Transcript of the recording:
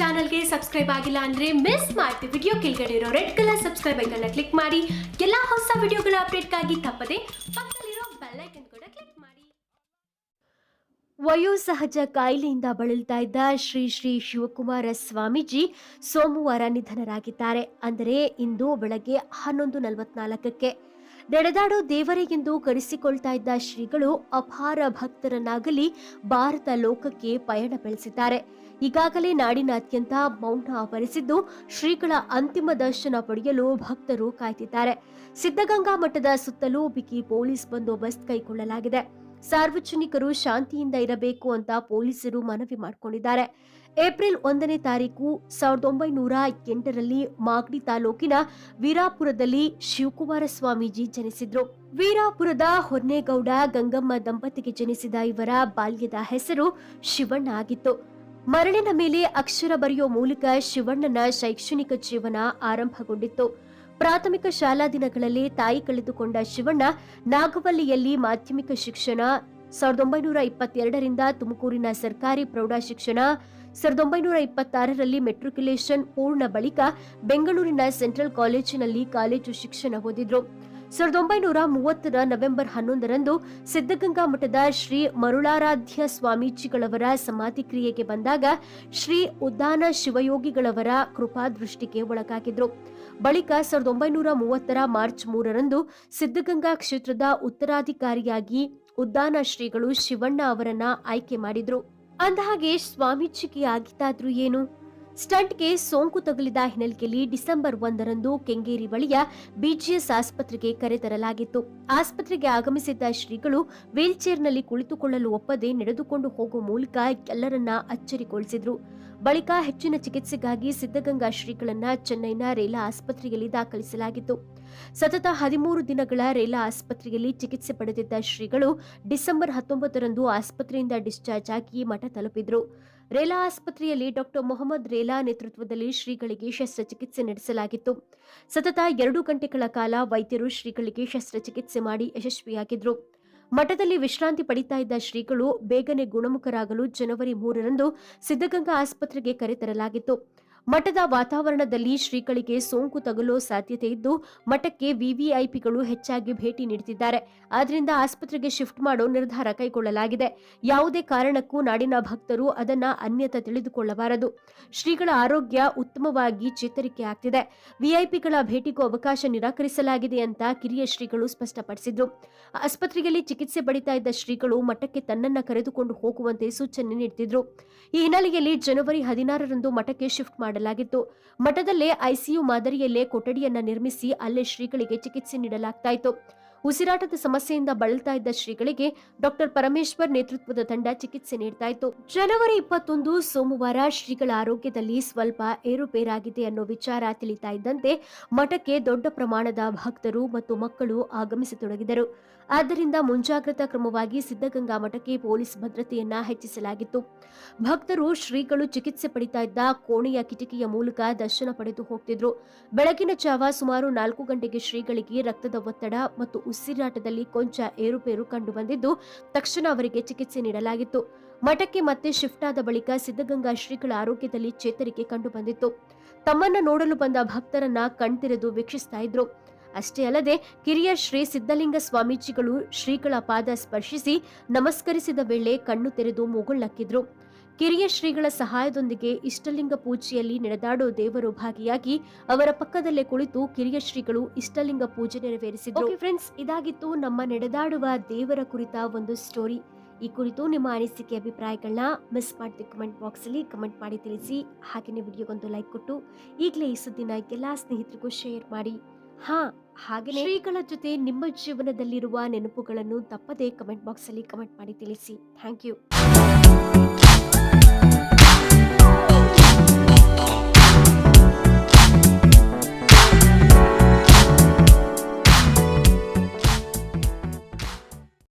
ಚಾನಲ್ಗೆ ಸಬ್ಸ್ಕ್ರೈಬ್ ಆಗಿಲ್ಲ ಅಂದ್ರೆ ಮಿಸ್ ಮಾಡ್ತೀವಿ ವಿಡಿಯೋ ಕೆಳಗಡೆ ಇರೋ ರೆಡ್ ಕಲರ್ ಸಬ್ಸ್ಕ್ರೈಬ್ ಐಕನ್ನ ಕ್ಲಿಕ್ ಮಾಡಿ. ಎಲ್ಲಾ ಹೊಸ ವಿಡಿಯೋಗಳ ಅಪ್ಡೇಟ್ಗಾಗಿ ತಪ್ಪದೆ ಪಕ್ಕದಲ್ಲಿರೋ ಬೆಲ್ ಐಕನ್ ಕೂಡ ಕ್ಲಿಕ್ ಮಾಡಿ. ವಯೋಸಹಜ ಕಾಯಿಲೆಯಿಂದ ಬಳಲ್ತಾ ಇದ್ದ ಶ್ರೀ ಶ್ರೀ ಶಿವಕುಮಾರ ಸ್ವಾಮೀಜಿ ಸೋಮವಾರ ನಿಧನರಾಗಿದ್ದಾರೆ. ಅಂದರೆ ಇಂದು ಬೆಳಗ್ಗೆ ಹನ್ನೊಂದು ನಲವತ್ನಾಲ್ಕಕ್ಕೆ. ನಡೆದಾಡೋ ದೇವರಿಗೆಂದು ಕರೆಸಿಕೊಳ್ತಾ ಇದ್ದ ಶ್ರೀಗಳು ಅಪಾರ ಭಕ್ತರನ್ನಾಗಲಿ ಭಾರತ ಲೋಕಕ್ಕೆ ಪಯಣ ಬೆಳೆಸಿದ್ದಾರೆ. ಈಗಾಗಲೇ ನಾಡಿನಾದ್ಯಂತ ಮೌನ ಆವರಿಸಿದ್ದು ಶ್ರೀಗಳ ಅಂತಿಮ ದರ್ಶನ ಪಡೆಯಲು ಭಕ್ತರು ಕಾಯ್ತಿದ್ದಾರೆ. ಸಿದ್ಧಗಂಗಾ ಮಠದ ಸುತ್ತಲೂ ಬಿಗಿ ಪೊಲೀಸ್ ಬಂದೋಬಸ್ತ್ ಕೈಗೊಳ್ಳಲಾಗಿದೆ. ಸಾರ್ವಜನಿಕರು ಶಾಂತಿಯಿಂದ ಇರಬೇಕು ಅಂತ ಪೊಲೀಸರು ಮನವಿ ಮಾಡಿಕೊಂಡಿದ್ದಾರೆ. ಏಪ್ರಿಲ್ ಒಂದನೇ ತಾರೀಕು ಸಾವಿರದ ಒಂಬೈನೂರ ಎಂಟರಲ್ಲಿ ಮಾಗಡಿ ತಾಲೂಕಿನ ವೀರಾಪುರದಲ್ಲಿ ಶಿವಕುಮಾರ ಸ್ವಾಮೀಜಿ ಜನಿಸಿದ್ರು. ವೀರಾಪುರದ ಹೊನ್ನೇಗೌಡ ಗಂಗಮ್ಮ ದಂಪತಿಗೆ ಜನಿಸಿದ ಇವರ ಬಾಲ್ಯದ ಹೆಸರು ಶಿವಣ್ಣ ಆಗಿತ್ತು. ಮರಳಿನ ಮೇಲೆ ಅಕ್ಷರ ಬರೆಯುವ ಮೂಲಕ ಶಿವಣ್ಣನ ಶೈಕ್ಷಣಿಕ ಜೀವನ ಆರಂಭಗೊಂಡಿತ್ತು. ಪ್ರಾಥಮಿಕ ಶಾಲಾ ದಿನಗಳಲ್ಲಿ ತಾಯಿ ಕಳೆದುಕೊಂಡ ಶಿವಣ್ಣ ನಾಗವಲ್ಲಿಯಲ್ಲಿ ಮಾಧ್ಯಮಿಕ ಶಿಕ್ಷಣ. ಸಾವಿರದ ಒಂಬೈನೂರ ಇಪ್ಪತ್ತೆರಡರಿಂದ ತುಮಕೂರಿನ ಸರ್ಕಾರಿ ಪ್ರೌಢ ಶಿಕ್ಷಣ. ಸಾವಿರದ ಒಂಬೈನೂರ ಇಪ್ಪತ್ತಾರರಲ್ಲಿ ಮೆಟ್ರಿಕ್ಯುಲೇಷನ್ ಪೂರ್ಣ ಬಳಿಕ ಬೆಂಗಳೂರಿನ ಸೆಂಟ್ರಲ್ ಕಾಲೇಜಿನಲ್ಲಿ ಕಾಲೇಜು ಶಿಕ್ಷಣ ಓದಿದ್ರು. ಸಾವಿರದ ಒಂಬೈನೂರ ಮೂವತ್ತರ ನವೆಂಬರ್ ಹನ್ನೊಂದರಂದು ಸಿದ್ಧಗಂಗಾ ಮಠದ ಶ್ರೀ ಮರುಳಾರಾಧ್ಯ ಸ್ವಾಮೀಜಿಗಳವರ ಸಮಾಧಿ ಕ್ರಿಯೆಗೆ ಬಂದಾಗ ಶ್ರೀ ಉದ್ದಾನ ಶಿವಯೋಗಿಗಳವರ ಕೃಪಾದೃಷ್ಟಿಗೆ ಒಳಗಾಗಿದ್ರು. ಬಳಿಕ ಸಾವಿರದ ಒಂಬೈನೂರ ಮೂವತ್ತರ ಮಾರ್ಚ್ ಮೂರರಂದು ಸಿದ್ಧಗಂಗಾ ಕ್ಷೇತ್ರದ ಉತ್ತರಾಧಿಕಾರಿಯಾಗಿ ಉದ್ದಾನ ಶ್ರೀಗಳು ಶಿವಣ್ಣ ಅವರನ್ನ ಆಯ್ಕೆ ಮಾಡಿದ್ರು. ಅಂದಹಾಗೆ ಸ್ವಾಮೀಜಿಗೆ ಆಗಿತ್ತಾದ್ರೂ ಏನು? ಸ್ಟಂಟ್ಗೆ ಸೋಂಕು ತಗುಲಿದ ಹಿನ್ನೆಲೆಯಲ್ಲಿ ಡಿಸೆಂಬರ್ ಒಂದರಂದು ಕೆಂಗೇರಿ ಬಳಿಯ ಬಿಜಿಎಸ್ ಆಸ್ಪತ್ರೆಗೆ ಕರೆತರಲಾಗಿತ್ತು ಆಸ್ಪತ್ರೆಗೆ ಆಗಮಿಸಿದ್ದ ಶ್ರೀಗಳು ವೀಲ್ಚೇರ್ನಲ್ಲಿ ಕುಳಿತುಕೊಳ್ಳಲು ಒಪ್ಪದೆ ನಡೆದುಕೊಂಡು ಹೋಗುವ ಮೂಲಕ ಎಲ್ಲರನ್ನ ಅಚ್ಚರಿಗೊಳಿಸಿದ್ರು. ಬಳಿಕ ಹೆಚ್ಚಿನ ಚಿಕಿತ್ಸೆಗಾಗಿ ಸಿದ್ಧಗಂಗಾ ಶ್ರೀಗಳನ್ನ ಚೆನ್ನೈನ ರೇಲಾ ಆಸ್ಪತ್ರೆಯಲ್ಲಿ ದಾಖಲಿಸಲಾಗಿತ್ತು. ಸತತ ಹದಿಮೂರು ದಿನಗಳ ರೇಲಾ ಆಸ್ಪತ್ರೆಯಲ್ಲಿ ಚಿಕಿತ್ಸೆ ಪಡೆದಿದ್ದ ಶ್ರೀಗಳು ಡಿಸೆಂಬರ್ ಹತ್ತೊಂಬತ್ತರಂದು ಆಸ್ಪತ್ರೆಯಿಂದ ಡಿಸ್ಚಾರ್ಜ್ ಆಗಿ ಮಠ ತಲುಪಿದ್ರು. ರೇಲಾ ಆಸ್ಪತ್ರೆಯಲ್ಲಿ ಡಾಕ್ಟರ್ ಮೊಹಮ್ಮದ್ ರೇಲಾ ನೇತೃತ್ವದಲ್ಲಿ ಶ್ರೀಗಳಿಗೆ ಶಸ್ತ್ರಚಿಕಿತ್ಸೆ ನಡೆಸಲಾಗಿತ್ತು. ಸತತ ಎರಡು ಗಂಟೆಗಳ ಕಾಲ ವೈದ್ಯರು ಶ್ರೀಗಳಿಗೆ ಶಸ್ತ್ರಚಿಕಿತ್ಸೆ ಮಾಡಿ ಯಶಸ್ವಿಯಾಗಿದ್ರು. ಮಠದಲ್ಲಿ ವಿಶ್ರಾಂತಿ ಪಡಿತಾ ಇದ್ದ ಶ್ರೀಗಳು ಬೇಗನೆ ಗುಣಮುಖರಾಗಲು ಜನವರಿ ಮೂರರಂದು ಸಿದ್ಧಗಂಗಾ ಆಸ್ಪತ್ರೆಗೆ ಕರೆತರಲಾಗಿತ್ತು ಮಠದ ವಾತಾವರಣದಲ್ಲಿ ಶ್ರೀಗಳಿಗೆ ಸೋಂಕು ತಗುಲೋ ಸಾಧ್ಯತೆ ಇದ್ದು, ಮಠಕ್ಕೆ ವಿವಿಐಪಿಗಳು ಹೆಚ್ಚಾಗಿ ಭೇಟಿ ನೀಡುತ್ತಿದ್ದಾರೆ. ಆದ್ರಿಂದ ಆಸ್ಪತ್ರೆಗೆ ಶಿಫ್ಟ್ ಮಾಡೋ ನಿರ್ಧಾರ ಕೈಗೊಳ್ಳಲಾಗಿದೆ. ಯಾವುದೇ ಕಾರಣಕ್ಕೂ ನಾಡಿನ ಭಕ್ತರು ಅದನ್ನ ಅನ್ಯತ ತಿಳಿದುಕೊಳ್ಳಬಾರದು. ಶ್ರೀಗಳ ಆರೋಗ್ಯ ಉತ್ತಮವಾಗಿ ಚೇತರಿಕೆ ಆಗ್ತಿದೆ. ವಿಐಪಿಗಳ ಭೇಟಿಗೂ ಅವಕಾಶ ನಿರಾಕರಿಸಲಾಗಿದೆ ಅಂತ ಕಿರಿಯ ಶ್ರೀಗಳು ಸ್ಪಷ್ಟಪಡಿಸಿದ್ರು. ಆಸ್ಪತ್ರೆಯಲ್ಲಿ ಚಿಕಿತ್ಸೆ ಪಡಿತಾ ಇದ್ದ ಶ್ರೀಗಳು ಮಠಕ್ಕೆ ತನ್ನನ್ನ ಕರೆದುಕೊಂಡು ಹೋಗುವಂತೆ ಸೂಚನೆ ನೀಡುತ್ತಿದ್ರು ಈ ಹಿನ್ನೆಲೆಯಲ್ಲಿ ಜನವರಿ ಹದಿನಾರರಂದು ಮಠಕ್ಕೆ ಶಿಫ್ಟ್ ಮಾಡಲಾಗಿತ್ತು. ಮಠದಲ್ಲೇ ಐಸಿಯು ಮಾದರಿಯಲ್ಲೇ ಕೊಠಡಿಯನ್ನ ನಿರ್ಮಿಸಿ ಅಲ್ಲೇ ಶ್ರೀಗಳಿಗೆ ಚಿಕಿತ್ಸೆ ನೀಡಲಾಗ್ತಾ ಇತ್ತು. ಉಸಿರಾಟದ ಸಮಸ್ಯೆಯಿಂದ ಬಳಲ್ತಾ ಇದ್ದ ಶ್ರೀಗಳಿಗೆ ಡಾಕ್ಟರ್ ಪರಮೇಶ್ವರ್ ನೇತೃತ್ವದ ತಂಡ ಚಿಕಿತ್ಸೆ ನೀಡ್ತಾ ಇತ್ತು ಜನವರಿ ಇಪ್ಪತ್ತೊಂದು ಸೋಮವಾರ ಶ್ರೀಗಳ ಆರೋಗ್ಯದಲ್ಲಿ ಸ್ವಲ್ಪ ಏರುಪೇರಾಗಿದೆ ಅನ್ನೋ ವಿಚಾರ ತಿಳಿತಾ ಇದ್ದಂತೆ ಮಠಕ್ಕೆ ದೊಡ್ಡ ಪ್ರಮಾಣದ ಭಕ್ತರು ಮತ್ತು ಮಕ್ಕಳು ಆಗಮಿಸತೊಡಗಿದರು. ಆದ್ದರಿಂದ ಮುಂಜಾಗ್ರತಾ ಕ್ರಮವಾಗಿ ಸಿದ್ಧಗಂಗಾ ಮಠಕ್ಕೆ ಪೊಲೀಸ್ ಭದ್ರತೆಯನ್ನ ಹೆಚ್ಚಿಸಲಾಗಿತ್ತು. ಭಕ್ತರು ಶ್ರೀಗಳು ಚಿಕಿತ್ಸೆ ಪಡಿತಾ ಇದ್ದ ಕೋಣೆಯ ಕಿಟಕಿಯ ಮೂಲಕ ದರ್ಶನ ಪಡೆದು ಹೋಗ್ತಿದ್ರು. ಬೆಳಗಿನ ಜಾವ ಸುಮಾರು ನಾಲ್ಕು ಗಂಟೆಗೆ ಶ್ರೀಗಳಿಗೆ ರಕ್ತದ ಒತ್ತಡ ಮತ್ತು ಉಸಿರಾಟದಲ್ಲಿ ಕೊಂಚ ಏರುಪೇರು ಕಂಡು ಬಂದಿದ್ದು ತಕ್ಷಣ ಅವರಿಗೆ ಚಿಕಿತ್ಸೆ ನೀಡಲಾಗಿತ್ತು. ಮಠಕ್ಕೆ ಮತ್ತೆ ಶಿಫ್ಟ್ ಆದ ಬಳಿಕ ಸಿದ್ಧಗಂಗಾ ಶ್ರೀಗಳ ಆರೋಗ್ಯದಲ್ಲಿ ಚೇತರಿಕೆ ಕಂಡು ಬಂದಿತ್ತು ತಮ್ಮನ್ನ ನೋಡಲು ಬಂದ ಭಕ್ತರನ್ನ ಕಣ್ತೆರೆದು ವೀಕ್ಷಿಸ್ತಾ ಇದ್ರು. ಅಷ್ಟೇ ಅಲ್ಲದೆ ಕಿರಿಯ ಶ್ರೀ ಸಿದ್ಧಲಿಂಗ ಸ್ವಾಮೀಜಿಗಳು ಶ್ರೀಗಳ ಪಾದ ಸ್ಪರ್ಶಿಸಿ ನಮಸ್ಕರಿಸಿದ ವೇಳೆ ಕಣ್ಣು ತೆರೆದು ಮುಗುಳ್ನಕ್ಕಿದ್ರು. ಕಿರಿಯ ಶ್ರೀಗಳ ಸಹಾಯದೊಂದಿಗೆ ಇಷ್ಟಲಿಂಗ ಪೂಜೆಯಲ್ಲಿ ನಡೆದಾಡೋ ದೇವರು ಭಾಗಿಯಾಗಿ ಅವರ ಪಕ್ಕದಲ್ಲೇ ಕುಳಿತು ಕಿರಿಯ ಶ್ರೀಗಳು ಇಷ್ಟಲಿಂಗ ಪೂಜೆ ನೆರವೇರಿಸಿದ್ರು. ಫ್ರೆಂಡ್ಸ್ ಇದಾಗಿತ್ತು ನಮ್ಮ ನಡೆದಾಡುವ ದೇವರ ಕುರಿತ ಒಂದು ಸ್ಟೋರಿ ಈ ಕುರಿತು ನಿಮ್ಮ ಅನಿಸಿಕೆ ಅಭಿಪ್ರಾಯಗಳನ್ನ ಮಿಸ್ ಮಾಡದೆ ಕಮೆಂಟ್ ಬಾಕ್ಸ್ ಅಲ್ಲಿ. ಕಮೆಂಟ್ ಮಾಡಿ ತಿಳಿಸಿ. ಹಾಗೆಯೇ ವಿಡಿಯೋಗೊಂದು ಲೈಕ್ ಕೊಟ್ಟು ಈಗಲೇ ಈ ಸುದ್ದಿನ ಎಲ್ಲ ಸ್ನೇಹಿತರಿಗೂ ಶೇರ್ ಮಾಡಿ. ಹಾ ಹಾಗೆ ಶ್ರೀಗಳ ಜೊತೆ ನಿಮ್ಮ ಜೀವನದಲ್ಲಿರುವ ನೆನಪುಗಳನ್ನು ತಪ್ಪದೇ ಕಮೆಂಟ್ ಬಾಕ್ಸ್ ಅಲ್ಲಿ ಕಮೆಂಟ್ ಮಾಡಿ ತಿಳಿಸಿ. Thank you